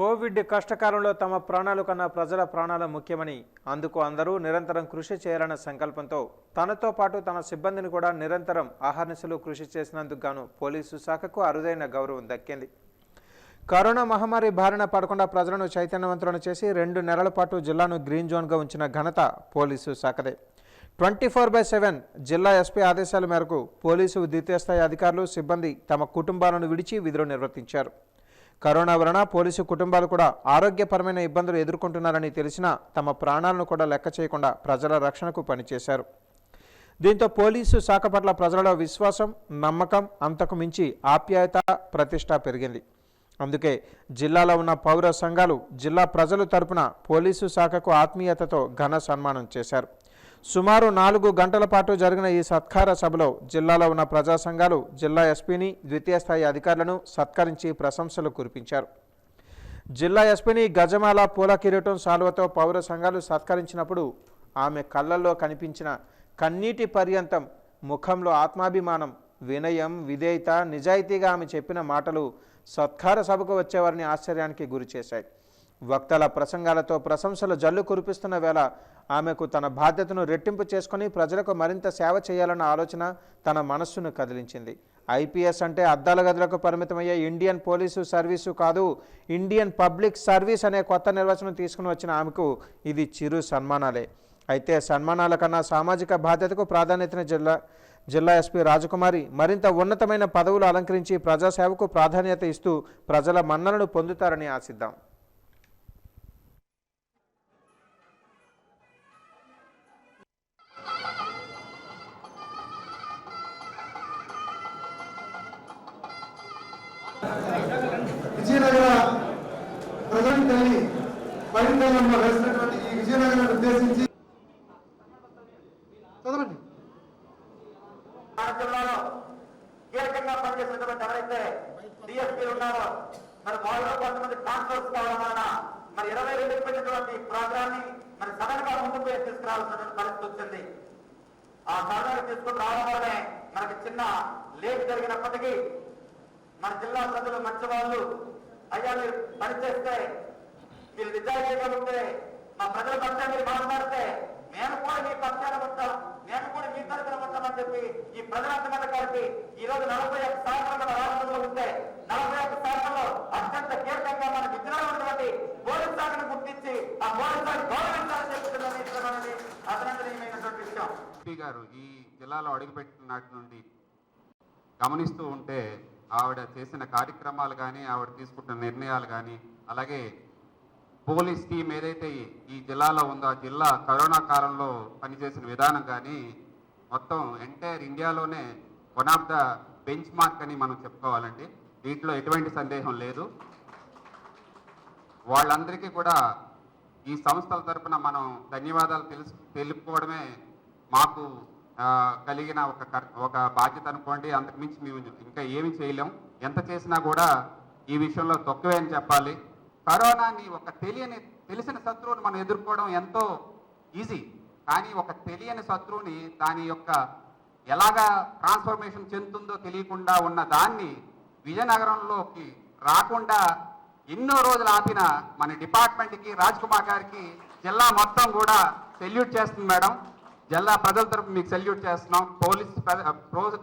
Covid కష్టకాలంలో తమ ప్రాణాలు కన్నా ప్రజల ప్రాణాలు ముఖ్యమని అందుకు అందరూ నిరంతరం కృషి చేయాలన్న సంకల్పంతో తనతో పాటు తన సిబ్బందిని కూడా నిరంతరం ఆహర్నిశలు కృషి చేసినందుకు గాను పోలీసు శాఖకు అరుదైన గౌరవం దక్కింది. కరోనా మహమ్మారి బారిన పడకుండా ప్రజలను చైతన్యవంతులను చేసి రెండు నెలల పాటు జిల్లాను గ్రీన్ జోన్గా ఉంచిన ఘనత పోలీసు శాఖదే. ట్వంటీ ఫోర్ బై సెవెన్ జిల్లా ఎస్పీ ఆదేశాల మేరకు పోలీసు ద్వితీయ స్థాయి అధికారులు సిబ్బంది తమ కుటుంబాలను విడిచి విధులు నిర్వర్తించారు. కరోనా వలన పోలీసు కుటుంబాలు కూడా ఆరోగ్యపరమైన ఇబ్బందులు ఎదుర్కొంటున్నారని తెలిసినా తమ ప్రాణాలను కూడా లెక్క చేయకుండా ప్రజల రక్షణకు పనిచేశారు. దీంతో పోలీసు శాఖ పట్ల ప్రజలలో విశ్వాసం నమ్మకం అంతకు మించి ఆప్యాయత ప్రతిష్ట పెరిగింది. అందుకే జిల్లాలో ఉన్న పౌర సంఘాలు జిల్లా ప్రజలు తరపున పోలీసు శాఖకు ఆత్మీయతతో ఘన సన్మానం చేశారు. సుమారు నాలుగు గంటల పాటు జరిగిన ఈ సత్కార సభలో జిల్లాలో ఉన్న ప్రజా సంఘాలు జిల్లా ఎస్పీని ద్వితీయ స్థాయి అధికారులను సత్కరించి ప్రశంసలు కురిపించారు. జిల్లా ఎస్పీని గజమాల పూల కిరీటం సాల్వతో పౌర సంఘాలు సత్కరించినప్పుడు ఆమె కళ్ళల్లో కనిపించిన కన్నీటి పర్యంతం ముఖంలో ఆత్మాభిమానం వినయం విధేయత నిజాయితీగా ఆమె చెప్పిన మాటలు సత్కార సభకు వచ్చేవారిని ఆశ్చర్యానికి గురిచేశాయి. వక్తల ప్రసంగాలతో ప్రశంసలు జల్లు కురిపిస్తున్న వేళ ఆమెకు తన బాధ్యతను రెట్టింపు చేసుకొని ప్రజలకు మరింత సేవ చేయాలన్న ఆలోచన తన మనస్సును కదిలించింది. ఐపీఎస్ అంటే అద్దాల గదులకు పరిమితమయ్యే ఇండియన్ పోలీసు సర్వీసు కాదు ఇండియన్ పబ్లిక్ సర్వీస్ అనే కొత్త నిర్వచనం తీసుకుని వచ్చిన ఆమెకు ఇది చిరు సన్మానాలే. అయితే సన్మానాల కన్నా సామాజిక బాధ్యతకు ప్రాధాన్యతని జిల్లా జిల్లా ఎస్పీ రాజకుమారి మరింత ఉన్నతమైన పదవులు అలంకరించి ప్రజాసేవకు ప్రాధాన్యత ఇస్తూ ప్రజల మన్నలను పొందుతారని ఆశిద్దాం. విజయనగర ప్రజెంట్ తల్లి పరిణామంలో వేసినటువంటి ఈ విజయనగరాన్ని ఉద్దేశించి చదవండి. జిల్లాలో కీలకంగా పనిచేసినటువంటి ఎవరైతే డిఎస్పీ ఉన్నారో మరి వాళ్ళలో కొంతమంది ట్రాన్స్ఫర్స్ కావడం వలన మరి ఇరవై రెండు పెట్టినటువంటి ప్రోగ్రామ్ని మరి సడన్గా ముందుకు తీసుకురావాల్సినటువంటి పరిస్థితి వచ్చింది. ఆ సడన్ తీసుకుని రావడం వల్లనే మనకి చిన్న లేట్ జరిగినప్పటికీ మన జిల్లా ప్రజలు మంచి వాళ్ళు అయ్యా మీరు పనిచేస్తే మీరు నిజాయితీగా ఉంటే మా ప్రజల పక్షాన మీరు మాట్లాడితే మేము కూడా మీ పక్షాన ఉంటాం మేము కూడా మీ తరఫున ఉంటామని చెప్పి ఈ ప్రజలంతా మీద కలిపి ఈ రోజు నలభై ఒక్క శాతం రాష్ట్రంలో ఉంటే నలభై ఒక్క శాతంలో అత్యంత కీలకంగా మన విద్యలో ఉన్నటువంటి పోలీస్ శాఖను గుర్తించి ఆ పోలీస్ శాఖ గౌరవించాలని చెప్తున్నది అభినందనీయమైనటువంటి విషయం. గారు ఈ జిల్లాలో అడుగుపెట్టిన నాటి నుండి గమనిస్తూ ఉంటే ఆవిడ చేసిన కార్యక్రమాలు కానీ ఆవిడ తీసుకుంటున్న నిర్ణయాలు కానీ అలాగే పోలీస్ టీం ఏదైతే ఈ- జిల్లాలో ఉందో ఆ జిల్లా కరోనా కాలంలో పనిచేసిన విధానం కానీ మొత్తం ఎంటైర్ ఇండియాలోనే one of the benchmark అని మనం చెప్పుకోవాలండి. దీంట్లో ఎటువంటి సందేహం లేదు. వాళ్ళందరికీ కూడా ఈ సంస్థల తరపున మనం ధన్యవాదాలు తెలుసు తెలుపుకోవడమే మాకు కలిగిన ఒక కర్- ఒక బాధ్యత అనుకోండి. అంతకుమించి మేము ఇంకా ఏమి చేయలేం. ఎంత చేసినా కూడా ఈ విషయంలో తక్కువే అని చెప్పాలి. కరోనాని ఒక తెలియని తెలిసిన శత్రువుని మనం ఎదుర్కోవడం ఎంతో ఈజీ. కానీ ఒక తెలియని శత్రువుని దాని యొక్క ఎలాగా ట్రాన్స్ఫర్మేషన్ చెందుతుందో తెలియకుండా ఉన్న దాన్ని విజయనగరంలోకి రాకుండా ఎన్నో రోజులు ఆపిన మన డిపార్ట్మెంట్కి రాజ్ కుమార్ గారికి జిల్లా మొత్తం కూడా సెల్యూట్ చేస్తుంది మేడం. జిల్లా ప్రజల తరపు మీకు సెల్యూట్ చేస్తున్నాం. పోలీస్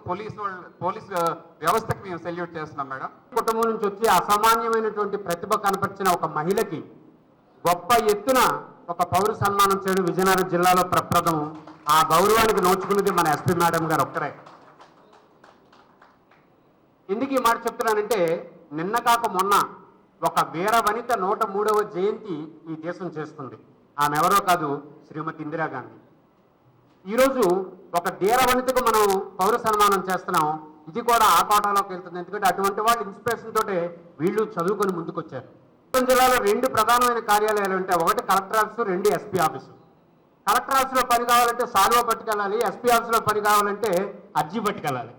పోలీస్ పోలీస్ వ్యవస్థకు వ్యవస్థకి మేము సెల్యూట్ చేస్తున్నాం మేడం. కుటుంబం నుంచి వచ్చి అసామాన్యమైనటువంటి ప్రతిభ కనపరిచిన ఒక మహిళకి గొప్ప ఎత్తున ఒక పౌర సన్మానం చేయడం విజయనగరం జిల్లాలో ప్రప్రథం ఆ గౌరవానికి నోచుకున్నది మన ఎస్పీ మేడం గారు ఒక్కరే. ఎందుకు ఈ మాట చెప్తున్నానంటే నిన్న కాక మొన్న ఒక వీర వనిత నూట మూడవ జయంతి ఈ దేశం చేస్తుంది. ఆమె ఎవరో కాదు శ్రీమతి ఇందిరాగాంధీ. ఈరోజు ఒక ధీర వనితకు మనం పౌర సన్మానం చేస్తున్నాం. ఇది కూడా ఆ కోటాలోకి వెళ్తుంది. ఎందుకంటే అటువంటి వాళ్ళు ఇన్స్పిరేషన్ తోటే వీళ్ళు చదువుకొని ముందుకొచ్చారు. చిత్తూరు జిల్లాలో రెండు ప్రధానమైన కార్యాలయాలు ఉంటాయి ఒకటి కలెక్టర్ ఆఫీసు రెండు ఎస్పీ ఆఫీసు. కలెక్టర్ ఆఫీసులో పని కావాలంటే సాల్వా పట్టుకెళ్ళాలి ఎస్పీ ఆఫీసులో పని కావాలంటే అర్జీ పట్టుకెళ్ళాలి.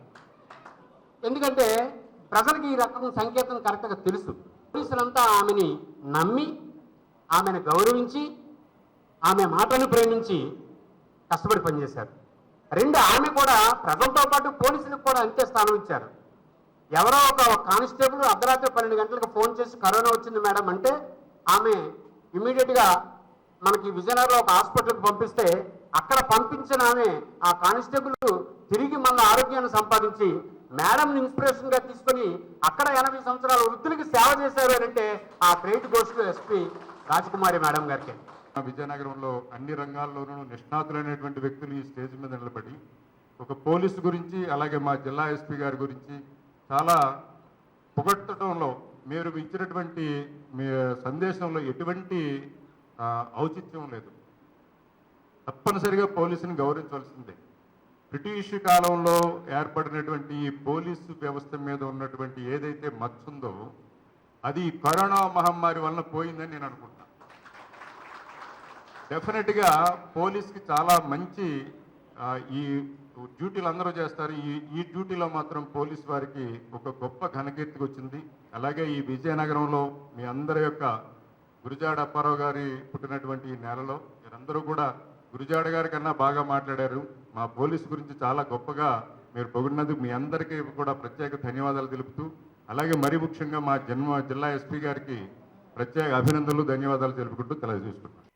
ఎందుకంటే ప్రజలకు ఈ రకం సంకేతం కరెక్ట్గా తెలుసు. పోలీసులంతా ఆమెని నమ్మి ఆమెను గౌరవించి ఆమె మాటను ప్రేమించి కష్టపడి పనిచేశారు. రెండు ఆమె కూడా ప్రజలతో పాటు పోలీసులకు కూడా అంతే స్థానం ఇచ్చారు. ఎవరో ఒక కానిస్టేబుల్ అర్ధరాత్రి పన్నెండు గంటలకు ఫోన్ చేసి కరోనా వచ్చింది మేడం అంటే ఆమె ఇమీడియట్గా మనకి విజయనగరంలో ఒక హాస్పిటల్కి పంపిస్తే అక్కడ పంపించిన ఆమె ఆ కానిస్టేబుల్ తిరిగి మన ఆరోగ్యాన్ని సంపాదించి మేడంని ఇన్స్పిరేషన్గా తీసుకుని తీసుకొని అక్కడ ఎనభై సంవత్సరాల వృద్ధులకి సేవ చేశారు అంటే ఆ credit goes SP Rajakumari madam గారికి. విజయనగరంలో అన్ని రంగాల్లోనూ నిష్ణాతులైనటువంటి వ్యక్తులు ఈ స్టేజ్ మీద నిలబడి ఒక పోలీసు గురించి అలాగే మా జిల్లా ఎస్పీ గారి గురించి చాలా పొగట్టడంలో మీరు ఇచ్చినటువంటి మీ సందేశంలో ఎటువంటి ఔచిత్యం లేదు. తప్పనిసరిగా పోలీసుని గౌరవించవలసిందే. బ్రిటిష్ కాలంలో ఏర్పడినటువంటి ఈ పోలీసు వ్యవస్థ మీద ఉన్నటువంటి ఏదైతే మచ్చుందో అది కరోనా మహమ్మారి వలన పోయిందని నేను అనుకుంటున్నాను. డెఫినెట్గా పోలీస్కి చాలా మంచి ఈ డ్యూటీలు అందరూ చేస్తారు. ఈ ఈ డ్యూటీలో మాత్రం పోలీస్ వారికి ఒక గొప్ప ఘనకీర్తికి వచ్చింది. అలాగే ఈ విజయనగరంలో మీ అందరి యొక్క గురుజాడ అప్పారావు గారి పుట్టినటువంటి ఈ నెలలో మీరందరూ కూడా గురుజాడ గారి కన్నా బాగా మాట్లాడారు. మా పోలీస్ గురించి చాలా గొప్పగా మీరు పొగిడినందుకు మీ అందరికీ కూడా ప్రత్యేక ధన్యవాదాలు తెలుపుతూ అలాగే మరి ముఖ్యంగా మా జన్మ జిల్లా ఎస్పీ గారికి ప్రత్యేక అభినందనలు ధన్యవాదాలు తెలుపుకుంటూ తెలియజేసుకుంటున్నాను.